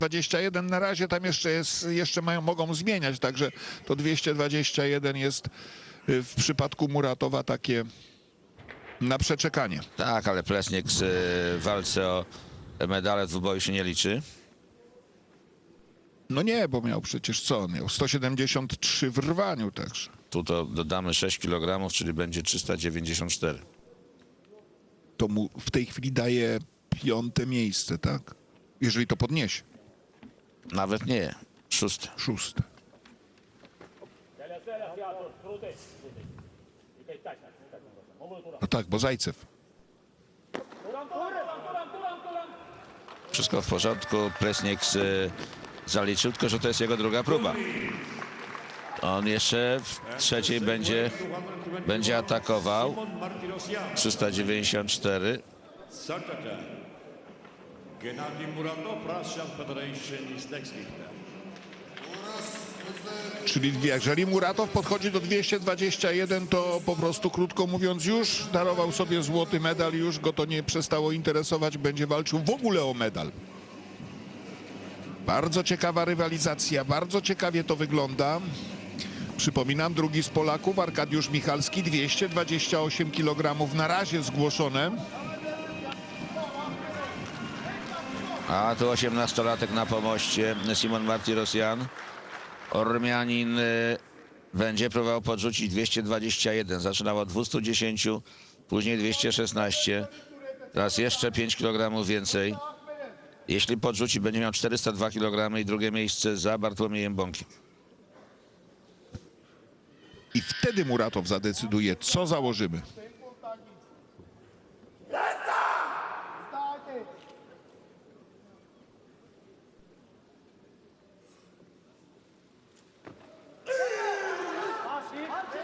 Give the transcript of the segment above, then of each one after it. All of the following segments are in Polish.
21 na razie tam jeszcze jest, jeszcze mają, mogą zmieniać, także to 221 jest y, w przypadku Muratowa takie na przeczekanie. Tak, ale Plesnik z y, w walce o medale dwuboju się nie liczy. No nie, bo miał przecież co on miał? 173 w rwaniu także. Tu to dodamy 6 kg, czyli będzie 394. To mu w tej chwili daje piąte miejsce, tak? Jeżeli to podniesie. Nawet nie. Szóste. Szóste. No tak, bo Zajcew. Wszystko w porządku. Plesnik z, zaliczył, tylko że to jest jego druga próba. On jeszcze w trzeciej będzie, będzie atakował. 394. Gennady Muratov, Russian Federation is next lifter. Czyli jeżeli Muratow podchodzi do 221, to po prostu krótko mówiąc już darował sobie złoty medal, już go to nie przestało interesować, będzie walczył w ogóle o medal. Bardzo ciekawa rywalizacja, bardzo ciekawie to wygląda. Przypominam, drugi z Polaków, Arkadiusz Michalski, 228 kg na razie zgłoszone. A tu 18-latek na pomoście. Simon Marti Rosjan. Ormianin y, będzie próbował podrzucić 221. Zaczynał od 210, później 216. Teraz jeszcze 5 kg więcej. Jeśli podrzuci, będzie miał 402 kg i drugie miejsce za Bartłomiejem Bąkiem. I wtedy Muratow zadecyduje, co założymy.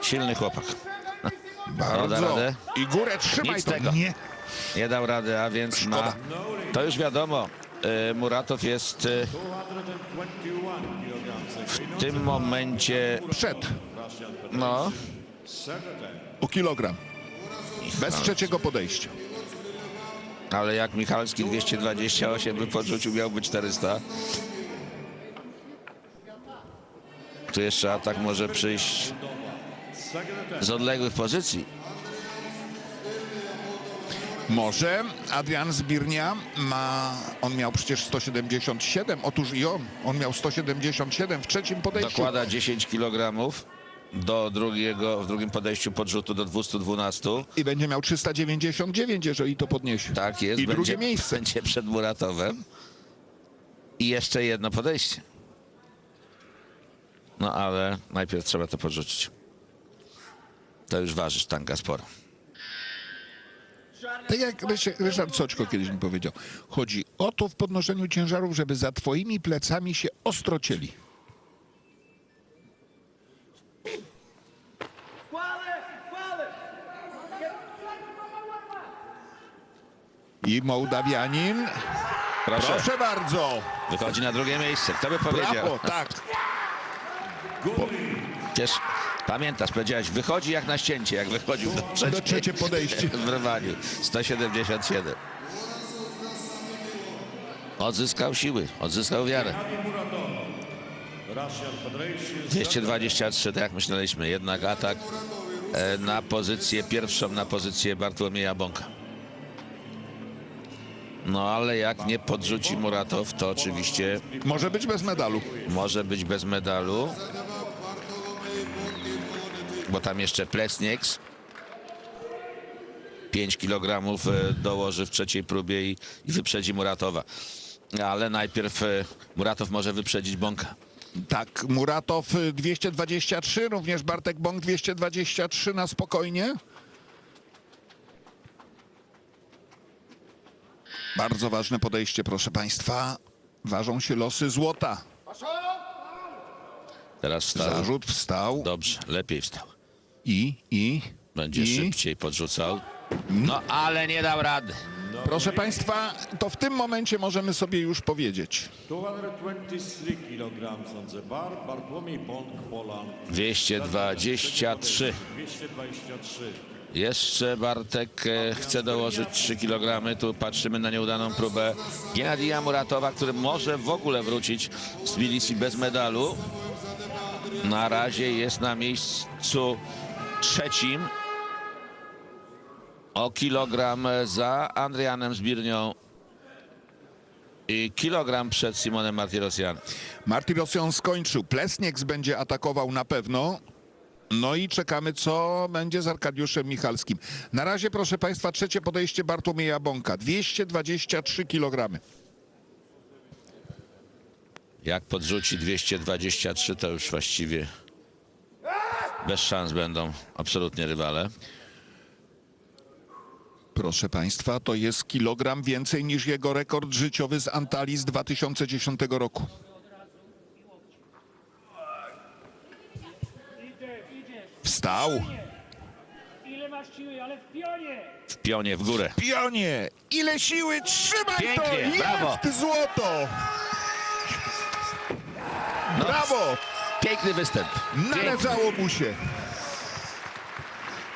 Silny chłopak. Bardzo. radę? I górę trzymaj Nic to. tego. Nie. Nie dał rady, a więc ma... To już wiadomo. y, Muratow jest y, 221 kilograms. w tym momencie... Przed No, o kilogram. Bez trzeciego podejścia. Ale jak Michalski 228 by podrzucił, miałby 400. Tu jeszcze atak może przyjść z odległych pozycji. Może Adrian Zbirnia ma, on miał przecież 177, otóż i on, on miał 177 w trzecim podejściu. Dokłada 10 kg do drugiego, w drugim podejściu podrzutu do 212. I będzie miał 399, jeżeli to podniesie. Tak jest. I będzie, drugie miejsce. Będzie przed Muratowem. I jeszcze jedno podejście. No ale najpierw trzeba to podrzucić. To już waży sztanga sporo. Tak jak Ryszard Soczko kiedyś mi powiedział, chodzi o to w podnoszeniu ciężarów, żeby za twoimi plecami się ostro cieli. I Mołdawianin, Proszę. proszę bardzo, Wychodzi na drugie miejsce. Kto by powiedział? brawo, tak. Przecież pamiętasz, powiedziałeś, wychodzi jak na ścięcie, jak wychodził do trzecie, trzecie podejście. w rwaniu. 177. Odzyskał siły, odzyskał wiarę. Russian Federation 223, tak jak myśleliśmy, jednak atak e, na pozycję pierwszą, na pozycję Bartłomieja Bąka. No ale jak nie podrzuci Muratow, to oczywiście Może być bez medalu. może być bez medalu. Bo tam jeszcze Plesnieks 5 kg e, dołoży w trzeciej próbie i, i wyprzedzi Muratowa. Ale najpierw e, Muratow może wyprzedzić Bąka. Tak, Muratow y, 223, również Bartek Bąk 223 na spokojnie. Bardzo ważne podejście, proszę Państwa. Ważą się losy złota. Teraz wstał. Zarzut wstał Dobrze, lepiej wstał. I, i, Będzie i. szybciej podrzucał. No ale nie dał rady. Proszę Państwa, to w tym momencie możemy sobie już powiedzieć. 223 kilograms on the bar. Bartłomiej Bąk, Poland. 223. 223. Jeszcze Bartek e, chce dołożyć 3 kg. Tu patrzymy na nieudaną próbę Gennadija Muratowa, który może w ogóle wrócić z Tbilisi bez medalu. Na razie jest na miejscu trzecim. O kilogram za Andrianem Zbirnią i kilogram przed Simonem Martirosjanem. Marty Rosjan skończył. Plesnieks będzie atakował na pewno. No i czekamy, co będzie z Arkadiuszem Michalskim. Na razie, proszę Państwa, trzecie podejście Bartłomieja Bąka. 223 kg. Jak podrzuci 223, to już właściwie bez szans będą absolutnie rywale. Proszę Państwa, to jest kilogram więcej niż jego rekord życiowy z Antalii z 2010 roku. Wstał. Ile masz siły, ale w pionie! W pionie w górę. Pionie! Ile siły! Trzymaj to! Pięknie, Jest brawo. złoto! Brawo! Piękny występ. Należało mu się.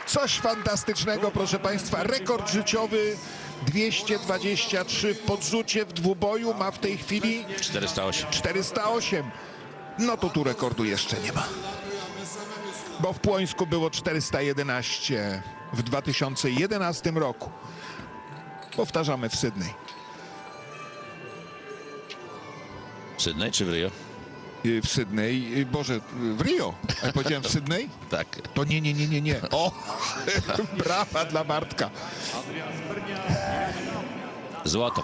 Coś fantastycznego, proszę Państwa. Rekord życiowy 223 w podrzucie w dwuboju ma w tej chwili 408. 408. No to tu rekordu jeszcze nie ma. Bo w Płońsku było 411 w 2011 roku. Powtarzamy w Sydney. W Sydney czy w Rio? Y, W Sydney, y, Boże, y, w Rio. A ja powiedziałem w Sydney? Tak. To nie, nie, nie, nie, nie. O, brawa dla Bartka. Złoto.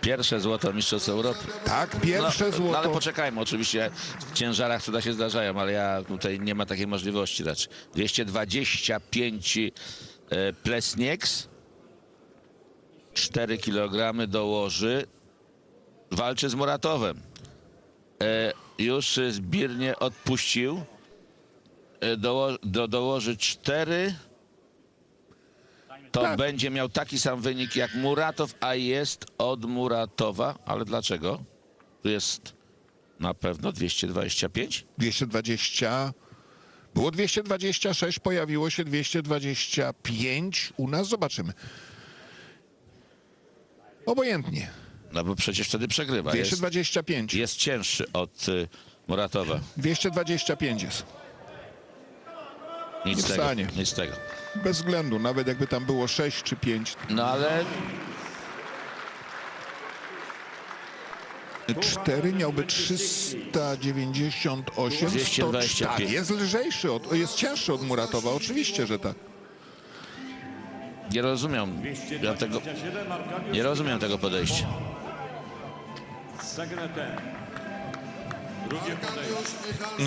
Pierwsze złoto Mistrzostw Europy. Tak, pierwsze no, No, ale złoto. poczekajmy, oczywiście w ciężarach cuda się zdarzają, ale ja tutaj nie ma takiej możliwości raczej. 225 e, Plesnieks, 4 kg dołoży, walczy z Muratowem. E, już zbirnie odpuścił, e, doło, do, dołoży 4 to Tak. będzie miał taki sam wynik jak Muratow, a jest od Muratowa. Ale dlaczego? Tu jest na pewno 225. 220. Było 226, pojawiło się 225. U nas zobaczymy. Obojętnie. No bo przecież wtedy przegrywa. Jest, 225. jest cięższy od y, Muratowa. 225 jest. Nic Nie z tego. wstanie. Nic z tego. Bez względu, nawet jakby tam było 6 czy 5. No ale 4 miałby 398. 225. 100, tak, jest lżejszy, od, jest cięższy od Muratowa, oczywiście, że tak. nie rozumiem. Ja tego, 227 Arkadiusz nie rozumiem tego podejścia. Drugie.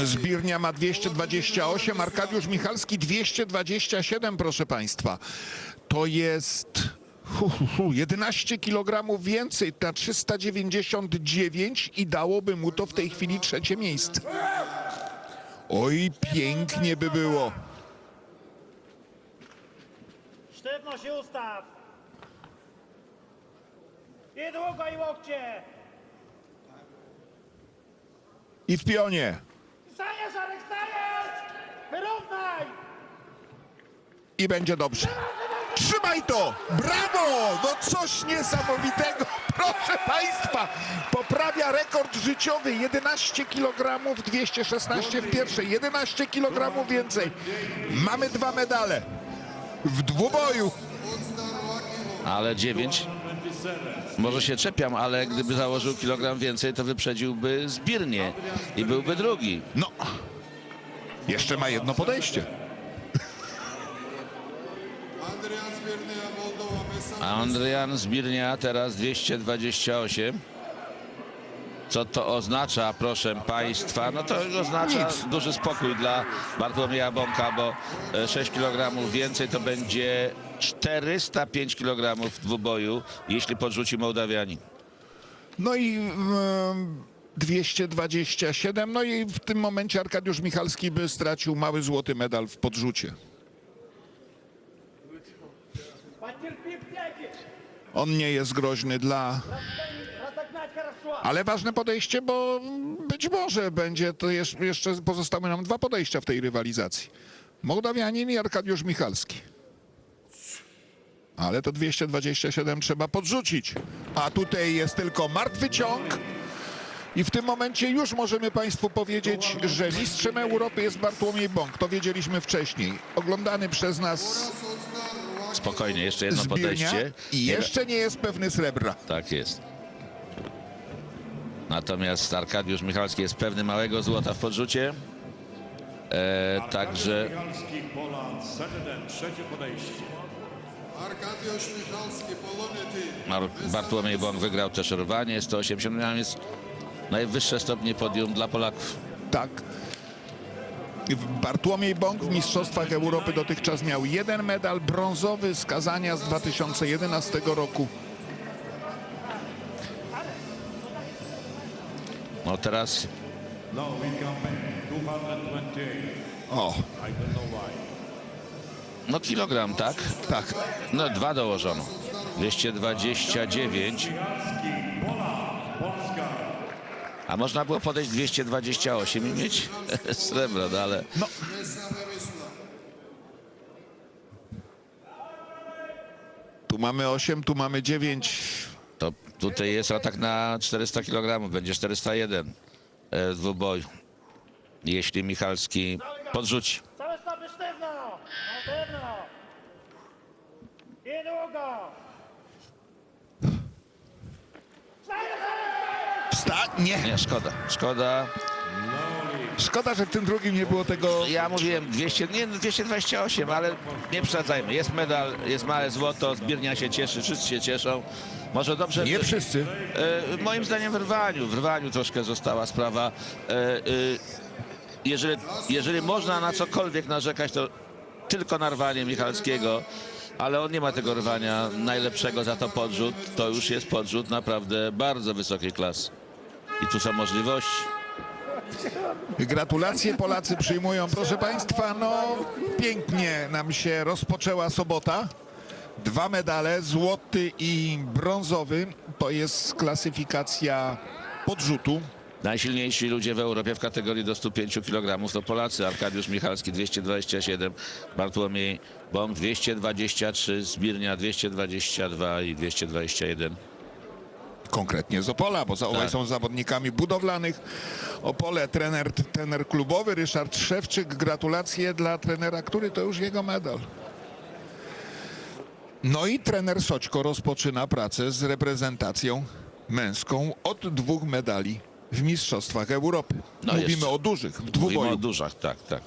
Zbirnia ma 228, Arkadiusz Michalski 227, proszę Państwa. To jest hu, hu, hu, 11 kg więcej na 399 i dałoby mu to w tej chwili trzecie miejsce. Oj, pięknie by było. Sztywno się ustaw! I długo i łokcie! I w pionie. Stajesz, Arek, stajesz! Wyrównaj! I będzie dobrze. Trzymaj to! Brawo! No coś niesamowitego, proszę Państwa! Poprawia rekord życiowy 11 kg, 216 w pierwszej, 11 kg więcej. Mamy dwa medale w dwuboju. Ale 9. Może się czepiam, ale gdyby założył kilogram więcej, to wyprzedziłby zbirnie i byłby drugi. No, jeszcze ma jedno podejście. Andrian Zbirnia teraz 228. Co to oznacza, proszę Państwa? No to oznacza duży spokój dla Bartłomieja Bąka, bo e, 6 kg więcej to będzie 405 kg w dwuboju, jeśli podrzuci Mołdawianin. No i... Yy... 227. No i w tym momencie Arkadiusz Michalski by stracił mały złoty medal w podrzucie. On nie jest groźny dla. Ale ważne podejście, bo być może będzie to jeszcze pozostały nam dwa podejścia w tej rywalizacji. Mołdawianin i Arkadiusz Michalski. Ale to 227 trzeba podrzucić. A tutaj jest tylko martwy ciąg. I w tym momencie już możemy Państwu powiedzieć, że mistrzem Europy jest Bartłomiej Bąk. To wiedzieliśmy wcześniej. Oglądany przez nas Spokojnie, jeszcze jedno Zbirnia podejście. i jeszcze nie jest pewny srebra. Tak jest. Natomiast Arkadiusz Michalski jest pewny małego złota w podrzucie. E, także Michalski, Poland, Sededen, trzecie podejście. Bartłomiej Bąk wygrał też rwanie 180 a jest najwyższe stopnie podium dla Polaków. Tak. Bartłomiej Bąk w Mistrzostwach Europy dotychczas miał jeden medal brązowy z Kazania z 2011 roku. No teraz Now we come back, 228. O, no kilogram, tak? tak. No dwa dołożono. 229, Michalski, Poland, Polska. a można było podejść 228 i mieć srebro, no ale No, tu mamy 8, tu mamy 9. to tutaj jest atak na 400 kg, będzie 401 e, dwuboj. Jeśli Michalski podrzuci. Całe stopy sztywno! No sztywno! I długo! Wstaje Nie. Szkoda, szkoda. Szkoda, że w tym drugim nie było tego. Ja mówiłem 200, nie, no 228, ale nie przesadzajmy. Jest medal, jest małe złoto, zbiernia się cieszy, wszyscy się cieszą. Może dobrze... Nie wszyscy. E, moim zdaniem w rwaniu, w rwaniu troszkę została sprawa. E, e, jeżeli, jeżeli można na cokolwiek narzekać, to tylko na rwanie Michalskiego, ale on nie ma tego rwania najlepszego za to podrzut. To już jest podrzut naprawdę bardzo wysokiej klasy. I tu są możliwości. Gratulacje Polacy przyjmują. Proszę Państwa, no pięknie nam się rozpoczęła sobota. Dwa medale, złoty i brązowy. To jest klasyfikacja podrzutu. Najsilniejsi ludzie w Europie w kategorii do 105 kg to Polacy. Arkadiusz Michalski 227, Bartłomiej Bąk 223, Zbirnia 222 i 221. Konkretnie z Opola, bo obaj Tak. są zawodnikami budowlanych. Opole, trener, trener klubowy Ryszard Szewczyk. Gratulacje dla trenera, który to już jego medal. No i trener Soćko rozpoczyna pracę z reprezentacją męską od dwóch medali w Mistrzostwach Europy. No Mówimy jeszcze. o dużych, w Mówimy o dwuboju. dużach, tak, tak.